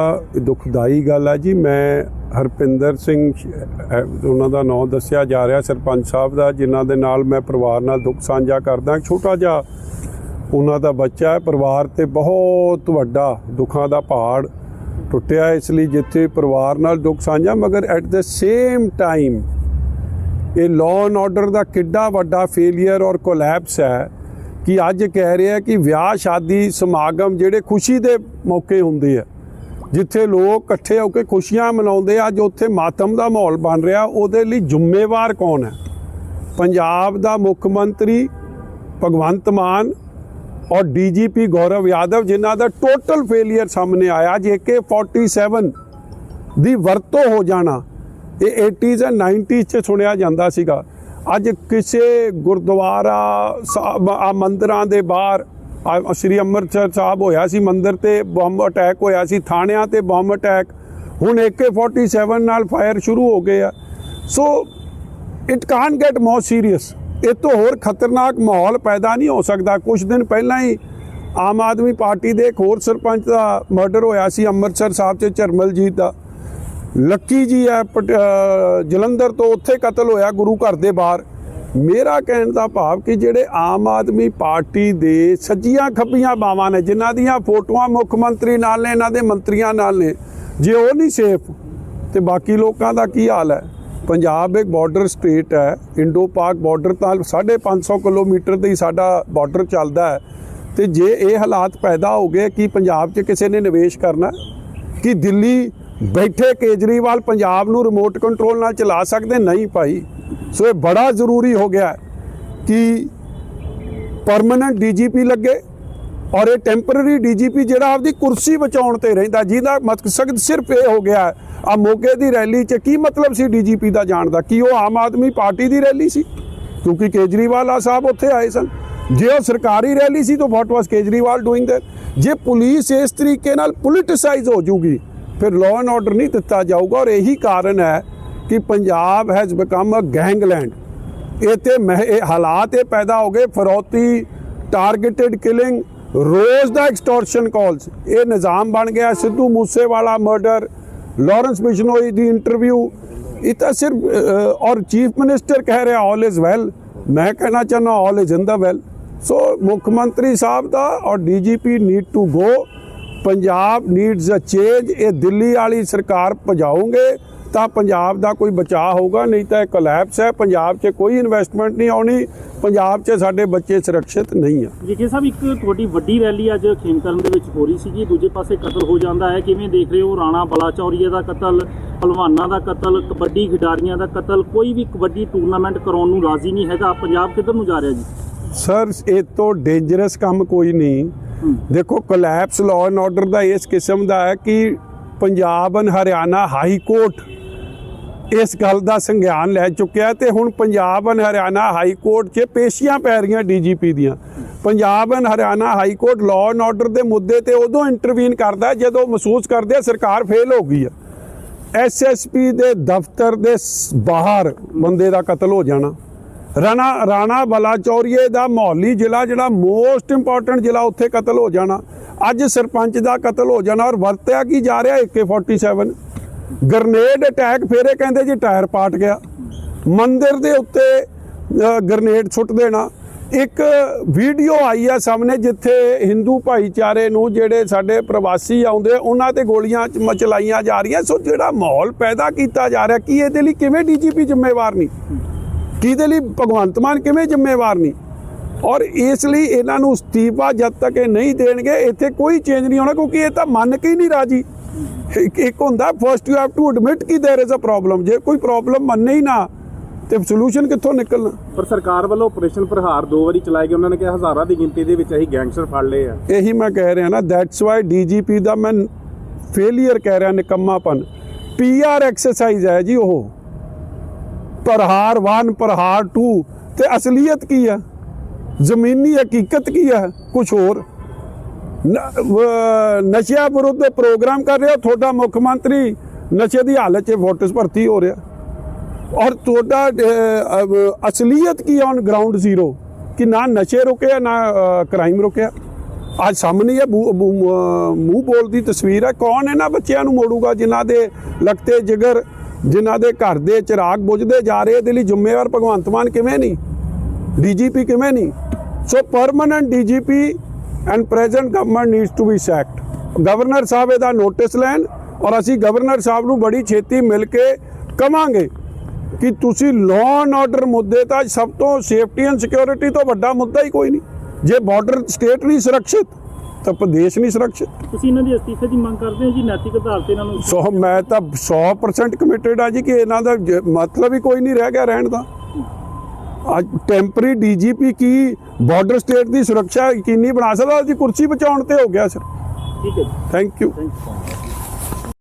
ਇਹ ਦੁਖਦਾਈ ਗੱਲ ਹੈ ਜੀ। ਮੈਂ ਹਰਪਿੰਦਰ ਸਿੰਘ ਉਹਨਾਂ ਦਾ ਨਾਮ ਦੱਸਿਆ ਜਾ ਰਿਹਾ, ਸਰਪੰਚ ਸਾਹਿਬ ਦਾ, ਜਿਨ੍ਹਾਂ ਦੇ ਨਾਲ ਮੈਂ ਪਰਿਵਾਰ ਨਾਲ ਦੁੱਖ ਸਾਂਝਾ ਕਰਦਾ। ਛੋਟਾ ਜਿਹਾ ਉਹਨਾਂ ਦਾ ਬੱਚਾ ਹੈ। ਪਰਿਵਾਰ ਤੇ ਬਹੁਤ ਵੱਡਾ ਦੁੱਖਾਂ ਦਾ ਪਹਾੜ ਟੁੱਟਿਆ ਇਸ ਲਈ ਜਿੱਥੇ ਪਰਿਵਾਰ ਨਾਲ ਦੁੱਖ ਸਾਂਝਾ, ਮਗਰ ਐਟ ਦ ਸੇਮ ਟਾਈਮ ਇਹ ਲਾਅ ਐਂਡ ਆਰਡਰ ਦਾ ਕਿੱਡਾ ਵੱਡਾ ਫੇਲਿਅਰ ਔਰ ਕੋਲੈਪਸ ਹੈ ਕਿ ਅੱਜ ਕਹਿ ਰਿਹਾ ਕਿ ਵਿਆਹ, ਸ਼ਾਦੀ, ਸਮਾਗਮ ਜਿਹੜੇ ਖੁਸ਼ੀ ਦੇ ਮੌਕੇ ਹੁੰਦੇ ਆ। ਜਿੱਥੇ ਲੋਕ ਇਕੱਠੇ ਹੋ ਕੇ ਖੁਸ਼ੀਆਂ ਮਨਾਉਂਦੇ ਆ, ਅੱਜ ਉੱਥੇ ਮਾਤਮ ਦਾ ਮਾਹੌਲ ਬਣ ਰਿਹਾ। ਉਹਦੇ ਲਈ ਜ਼ਿੰਮੇਵਾਰ ਕੌਣ ਹੈ? ਪੰਜਾਬ ਦਾ ਮੁੱਖ ਮੰਤਰੀ ਭਗਵੰਤ ਮਾਨ ਔਰ ਡੀਜੀਪੀ ਗੌਰਵ ਯਾਦਵ, ਜਿਨ੍ਹਾਂ ਦਾ ਟੋਟਲ ਫੇਲਿਅਰ ਸਾਹਮਣੇ ਆਇਆ, ਜੇ ਕਿ 47 ਦੀ ਵਰਤੋਂ ਹੋ ਜਾਣਾ, ਇਹ 80s ਐਂਡ 90s ਚ ਸੁਣਿਆ ਜਾਂਦਾ ਸੀਗਾ। ਅੱਜ ਕਿਸੇ ਗੁਰਦੁਆਰਾ ਆ ਮੰਦਰਾਂ ਦੇ ਬਾਹਰ ਸ੍ਰੀ ਅੰਮ੍ਰਿਤਸਰ ਸਾਹਿਬ ਹੋਇਆ ਸੀ ਮੰਦਿਰ ਤੇ ਬੰਬ ਅਟੈਕ ਹੋਇਆ ਸੀ, ਥਾਣਿਆਂ ਤੇ ਬੰਬ ਅਟੈਕ ਹੁਣ AK47 ਨਾਲ ਫਾਇਰ ਸ਼ੁਰੂ ਹੋ ਗਏ ਆ। So it can get more serious ਇਹ ਤੋਂ ਹੋਰ ਖਤਰਨਾਕ ਮਾਹੌਲ ਪੈਦਾ ਨਹੀਂ ਹੋ ਸਕਦਾ। ਕੁਝ ਦਿਨ ਪਹਿਲਾਂ ਹੀ ਆਮ ਆਦਮੀ ਪਾਰਟੀ ਦੇ ਇੱਕ ਹੋਰ ਸਰਪੰਚ ਦਾ ਮਰਡਰ ਹੋਇਆ ਸੀ ਅੰਮ੍ਰਿਤਸਰ ਸਾਹਿਬ 'ਚ ਚਰਮਲਜੀਤ ਦਾ। ਲੱਕੀ ਜੀ ਹੈ, ਪਟ- ਜਲੰਧਰ ਤੋਂ ਉੱਥੇ ਕਤਲ ਹੋਇਆ ਗੁਰੂ ਘਰ ਦੇ ਬਾਹਰ। ਮੇਰਾ ਕਹਿਣ ਦਾ ਭਾਵ ਕਿ ਜਿਹੜੇ ਆਮ ਆਦਮੀ ਪਾਰਟੀ ਦੇ ਸੱਜੀਆਂ ਖੱਬੀਆਂ ਬਾਵਾਂ ਨੇ, ਜਿਨ੍ਹਾਂ ਦੀਆਂ ਫੋਟੋਆਂ ਮੁੱਖ ਮੰਤਰੀ ਨਾਲ ਨੇ, ਇਹਨਾਂ ਦੇ ਮੰਤਰੀਆਂ ਨਾਲ ਨੇ, ਜੇ ਉਹ ਨਹੀਂ ਸੇਫ, ਤੇ ਬਾਕੀ ਲੋਕਾਂ ਦਾ ਕੀ ਹਾਲ ਹੈ? ਪੰਜਾਬ ਇੱਕ ਬਾਰਡਰ ਸਟੇਟ ਹੈ, ਇੰਡੋ ਪਾਕ ਬਾਰਡਰ ਤਾਂ 550 ਕਿਲੋਮੀਟਰ ਤੇ ਹੀ ਸਾਡਾ ਬਾਰਡਰ ਚੱਲਦਾ ਹੈ। ਤੇ ਜੇ ਇਹ ਹਾਲਾਤ ਪੈਦਾ ਹੋ ਗਏ, ਕਿ ਪੰਜਾਬ 'ਚ ਕਿਸੇ ਨੇ ਨਿਵੇਸ਼ ਕਰਨਾ ਕਿ ਦਿੱਲੀ ਬੈਠੇ ਕੇਜਰੀਵਾਲ ਪੰਜਾਬ ਨੂੰ ਰਿਮੋਟ ਕੰਟਰੋਲ ਨਾਲ ਚਲਾ ਸਕਦੇ? ਨਹੀਂ ਭਾਈ। ਸੋ ਇਹ ਬੜਾ ਜ਼ਰੂਰੀ ਹੋ ਗਿਆ ਹੈ ਕਿ ਪਰਮਨੈਂਟ ਡੀਜੀਪੀ ਲੱਗੇ ਔਰ ਇਹ ਟੈਂਪਰੇਰੀ ਡੀਜੀਪੀ ਜਿਹੜਾ ਆਪਦੀ ਕੁਰਸੀ ਬਚਾਉਣ ਤੇ ਰਹਿੰਦਾ, ਜਿਹਦਾ ਮਕਸਦ ਸਿਰਫ ਇਹ ਹੋ ਗਿਆ ਆ ਮੋਗੇ ਦੀ ਰੈਲੀ 'ਚ ਕੀ ਮਤਲਬ ਸੀ ਡੀਜੀਪੀ ਦਾ ਜਾਣ ਦਾ? ਕੀ ਉਹ ਆਮ ਆਦਮੀ ਪਾਰਟੀ ਦੀ ਰੈਲੀ ਸੀ? ਕਿਉਂਕਿ ਕੇਜਰੀਵਾਲ ਆ ਸਾਹਿਬ ਉੱਥੇ ਆਏ ਸਨ। ਜੇ ਉਹ ਸਰਕਾਰੀ ਰੈਲੀ ਸੀ ਤਾਂ what was Kejriwal doing that ਜੇ ਪੁਲਿਸ ਇਸ ਤਰੀਕੇ ਨਾਲ ਪੋਲਿਟਿਸਾਈਜ਼ ਹੋ ਜੂਗੀ, ਫਿਰ ਲਾਅ ਐਂਡ ਆਰਡਰ ਨਹੀਂ ਦਿੱਤਾ ਜਾਊਗਾ ਔਰ ਇਹੀ ਕਾਰਨ ਹੈ ਕਿ Punjab has become a gangland ਇਹ ਮਹਿ- ਇਹ ਹਾਲਾਤ ਇਹ ਪੈਦਾ ਹੋ ਗਏ, ਫਰੋਤੀ ਟਾਰਗੇਟਡ ਕਿਲਿੰਗ ਰੋਜ਼ ਦਾ ਐਕਸਟੋਰਸ਼ਨ ਕਾਲਸ ਇਹ ਨਿਜ਼ਾਮ ਬਣ ਗਿਆ, ਸਿੱਧੂ ਮੂਸੇਵਾਲਾ ਮਰਡਰ ਲਾਰੈਂਸ ਬਿਸ਼ਨੋਈ ਦੀ ਇੰਟਰਵਿਊ ਇਹ ਤਾਂ ਸਿਰਫ ਔਰ ਚੀਫ ਮਿਨਿਸਟਰ ਕਹਿ ਰਿਹਾ ਆਲ ਇਜ਼ ਵੈਲ ਮੈਂ ਕਹਿਣਾ ਚਾਹੁੰਦਾ all is in the well so ਮੁੱਖ ਮੰਤਰੀ ਸਾਹਿਬ ਦਾ ਔਰ DGP need to go Punjab needs a change ਇਹ ਦਿੱਲੀ ਵਾਲੀ ਸਰਕਾਰ ਭਜਾਉਂਗੇ। ਤਾਂ ਪੰਜਾਬ ਦਾ ਕੋਈ ਬਚਾਅ ਹੋਊਗਾ ਨਹੀਂ ਤਾਂ ਇਹ ਕੋਲੈਪਸ ਹੈ। ਪੰਜਾਬ 'ਚ ਕੋਈ ਇਨਵੈਸਟਮੈਂਟ ਨਹੀਂ ਆਉਣੀ ਪੰਜਾਬ 'ਚ ਸਾਡੇ ਬੱਚੇ ਸੁਰੱਖਿਅਤ ਨਹੀਂ ਆ। ਜੀ ਸਾਹਿਬ ਇੱਕ ਤੁਹਾਡੀ ਵੱਡੀ ਰੈਲੀ ਅੱਜ ਖੇਮਕਰਨ ਦੇ ਵਿੱਚ ਹੋ ਰਹੀ ਸੀਗੀ ਦੂਜੇ ਪਾਸੇ ਕਤਲ ਹੋ ਜਾਂਦਾ ਹੈ। ਕਿਵੇਂ ਦੇਖ ਰਹੇ ਹੋ? ਰਾਣਾ ਬਲਾਚੌਰੀਆ ਦਾ ਕਤਲ ਪਹਿਲਵਾਨਾਂ ਦਾ ਕਤਲ ਕਬੱਡੀ ਖਿਡਾਰੀਆਂ ਦਾ ਕਤਲ ਕੋਈ ਵੀ ਕਬੱਡੀ ਟੂਰਨਾਮੈਂਟ ਕਰਾਉਣ ਨੂੰ ਰਾਜ਼ੀ ਨਹੀਂ ਹੈਗਾ। ਪੰਜਾਬ ਕਿੱਧਰ ਨੂੰ ਜਾ ਰਿਹਾ ਜੀ? ਸਰ ਇਹ ਤੋਂ ਡੇਂਜਰਸ ਕੰਮ ਕੋਈ ਨਹੀਂ। ਦੇਖੋ ਕੋਲੈਪਸ ਲਾਅ ਐਂਡ ਆਰਡਰ ਦਾ ਇਸ ਕਿਸਮ ਦਾ ਹੈ ਕਿ Punjab and Haryana high court ਇਸ ਗੱਲ ਦਾ ਸੰਗਿਆਨ ਲੈ ਚੁੱਕਿਆ ਤੇ ਹੁਣ Punjab and Haryana high court 'ਚ ਪੇਸ਼ੀਆਂ ਪੈ ਰਹੀਆਂ ਡੀਜੀਪੀ ਦੀਆਂ। Punjab and Haryana high court law and order ਦੇ ਮੁੱਦੇ ਤੇ ਉਦੋਂ ਇੰਟਰਵੀਨ ਕਰਦਾ ਜਦੋਂ ਮਹਿਸੂਸ ਕਰਦੇ ਆ ਸਰਕਾਰ ਫੇਲ ਹੋ ਗਈ ਹੈ ਐਸਐਸਪੀ ਦੇ ਦਫ਼ਤਰ ਦੇ ਬਾਹਰ ਬੰਦੇ ਦਾ ਕਤਲ ਹੋ ਜਾਣਾ। ਰਾਣਾ ਰਾਣਾ ਬਲਾਚੌਰੀਏ ਦਾ ਮੌਲੀ ਜ਼ਿਲ੍ਹਾ ਜਿਹੜਾ ਮੋਸਟ ਇੰਪੋਰਟੈਂਟ ਜ਼ਿਲ੍ਹਾ ਉੱਥੇ ਕਤਲ ਹੋ ਜਾਣਾ। ਅੱਜ ਸਰਪੰਚ ਦਾ ਕਤਲ ਹੋ ਜਾਣਾ ਔਰ ਵਰਤਿਆ ਕੀ ਜਾ ਰਿਹਾ AK47 ਗ੍ਰਨੇਡ ਅਟੈਕ ਫੇਰੇ ਕਹਿੰਦੇ ਜੀ ਟਾਇਰ ਪਾਟ ਗਿਆ। ਮੰਦਿਰ ਦੇ ਉੱਤੇ ਅ, ਗ੍ਰਨੇਡ ਸੁੱਟ ਦੇਣਾ। ਇੱਕ ਵੀਡੀਓ ਆਈ ਆ ਸਾਹਮਣੇ ਜਿੱਥੇ ਹਿੰਦੂ ਭਾਈਚਾਰੇ ਨੂੰ ਜਿਹੜੇ ਸਾਡੇ ਪ੍ਰਵਾਸੀ ਆਉਂਦੇ ਉਹਨਾਂ ਤੇ ਗੋਲੀਆਂ ਚ- ਚਲਾਈਆਂ ਜਾ ਰਹੀਆਂ। ਸੋ ਜਿਹੜਾ ਮਾਹੌਲ ਪੈਦਾ ਕੀਤਾ ਜਾ ਰਿਹਾ ਕੀ ਇਹਦੇ ਲਈ ਕਿਵੇਂ ਡੀਜੀਪੀ ਜ਼ਿੰਮੇਵਾਰ ਨਹੀਂ? ਕਿਹਦੇ ਲਈ ਭਗਵੰਤ ਮਾਨ ਕਿਵੇਂ ਜ਼ਿੰਮੇਵਾਰ ਨਹੀਂ? ਔਰ ਇਸ ਲਈ ਇਹਨਾਂ ਨੂੰ ਅਸਤੀਫਾ ਜਦ ਤੱਕ ਇਹ ਨਹੀਂ ਦੇਣਗੇ ਇੱਥੇ ਕੋਈ ਚੇਂਜ ਨਹੀਂ ਹੋਣਾ ਕਿਉਂਕਿ ਇਹ ਤਾਂ ਮੰਨ ਕੇ ਹੀ ਨਹੀਂ ਰਾਜੀ। ਇੱਕ ਇੱਕ ਹੁੰਦਾ first you have to admit ਕਿ देयर इज ਅ ਪ੍ਰੋਬਲਮ ਜੇ ਕੋਈ ਪ੍ਰੋਬਲਮ ਮੰਨੇ ਹੀ ਨਾ ਤੇ ਸੋਲੂਸ਼ਨ ਕਿੱਥੋਂ ਨਿਕਲਣਾ ਪਰ ਸਰਕਾਰ ਵੱਲੋਂ ਆਪਰੇਸ਼ਨ ਪ੍ਰਹਾਰ ਦੋ ਵਾਰੀ ਚਲਾਏ ਗਏ ਉਹਨਾਂ ਨੇ ਕਿਹਾ ਹਜ਼ਾਰਾਂ ਦੀ ਗਿਣਤੀ ਦੇ ਵਿੱਚ ਅਸੀਂ ਗੈਂਗਸਟਰ ਫੜ ਲਏ ਆ ਇਹੀ ਮੈਂ ਕਹਿ ਰਿਹਾ ਨਾ ਦੈਟਸ ਵਾਈ ਡੀਜੀਪੀ ਦਾ ਮੈਂ ਫੇਲਿਅਰ ਕਹਿ ਰਿਹਾ ਨਿਕੰਮਾਪਨ ਪੀਆਰ ਐਕਸਰਸਾਈਜ਼ ਹੈ ਜੀ ਉਹ ਪ੍ਰਹਾਰ 1 ਪ੍ਰਹਾਰ 2 ਤੇ ਅਸਲੀਅਤ ਕੀ ਹੈ ਜ਼ਮੀਨੀ ਹਕੀਕਤ ਕੀ ਹੈ ਕੁਝ ਹੋਰ ਨ- ਵ- ਨਸ਼ਿਆਂ ਵਿਰੁੱਧ ਪ੍ਰੋਗਰਾਮ ਕਰ ਰਿਹਾ। ਤੁਹਾਡਾ ਮੁੱਖ ਮੰਤਰੀ ਨਸ਼ੇ ਦੀ ਹਾਲਤ 'ਚ ਵੋਟਸ ਭਰਤੀ ਹੋ ਰਿਹਾ। ਔਰ ਤੁਹਾਡਾ ਅਸਲੀਅਤ ਕੀ ਔਨ ਗਰਾਊਂਡ ਜ਼ੀਰੋ ਕਿ ਨਾ ਨਸ਼ੇ ਰੁਕਿਆ, ਨਾ ਕ੍ਰਾਈਮ ਰੁਕਿਆ। ਅੱਜ ਸਾਹਮਣੇ ਇਹ ਮੂੰਹ- ਮੂੰਹ ਬੋਲ ਦੀ ਤਸਵੀਰ ਹੈ ਕੌਣ ਇਹਨਾਂ ਬੱਚਿਆਂ ਨੂੰ ਮੋੜੂਗਾ, ਜਿਨ੍ਹਾਂ ਦੇ ਲਗਤੇ ਜਿਗਰ, ਜਿਨ੍ਹਾਂ ਦੇ ਘਰ ਦੇ ਚਿਰਾਗ ਬੁਝਦੇ ਜਾ ਰਹੇ, ਇਹਦੇ ਲਈ ਜ਼ਿੰਮੇਵਾਰ ਭਗਵੰਤ ਮਾਨ ਕਿਵੇਂ ਨਹੀਂ? ਡੀਜੀਪੀ ਕਿਵੇਂ ਨਹੀਂ? So permanent DGP and present government needs to be sacked governor ਸਾਹਿਬ ਇਹਦਾ ਨੋਟਿਸ ਲੈਣ ਔਰ ਅਸੀਂ ਗਵਰਨਰ ਸਾਹਿਬ ਨੂੰ ਬੜੀ ਛੇਤੀ ਮਿਲ ਕੇ ਕਵਾਂਗੇ ਕਿ ਤੁਸੀਂ ਲਾਅ ਐਂਡ ਆਰਡਰ ਮੁੱਦੇ ਤਾਂ ਸਭ ਤੋਂ ਸੇਫਟੀ ਐਂਡ ਸਿਕਿਉਰਿਟੀ ਤੋਂ ਵੱਡਾ ਮੁੱਦਾ ਹੀ ਕੋਈ ਨਹੀਂ ਜੇ ਬਾਰਡਰ ਸਟੇਟ ਨਹੀਂ ਸੁਰੱਖਿਅਤ ਤਾਂ ਪ੍ਰਦੇਸ਼ ਨਹੀਂ ਸੁਰੱਖਿਅਤ ਤੁਸੀਂ ਇਹਨਾਂ ਦੇ ਅਸਤੀਫੇ ਦੀ ਮੰਗ ਕਰਦੇ ਹੋ ਜੀ ਨੈਤਿਕ ਆਧਾਰ ਤੇ ਇਹਨਾਂ ਨੂੰ ਸੋ ਮੈਂ ਤਾਂ 100% ਕਮਿਟਡ ਆ ਜੀ ਕਿ ਇਹਨਾਂ ਦਾ ਮਤਲਬ ਹੀ ਕੋਈ ਨਹੀਂ ਰਹਿ ਗਿਆ ਰਹਿਣ ਦਾ ਅੱਜ ਟੈਂਪਰੀ ਡੀਜੀਪੀ ਕੀ ਬਾਰਡਰ ਸਟੇਟ ਦੀ ਸੁਰੱਖਿਆ ਯਕੀਨੀ ਬਣਾ ਸਕਦਾ ਉਹਦੀ ਕੁਰਸੀ ਬਚਾਉਣ ਤੇ ਹੋ ਗਿਆ ਸਰ ਠੀਕ ਹੈ ਥੈਂਕ ਯੂ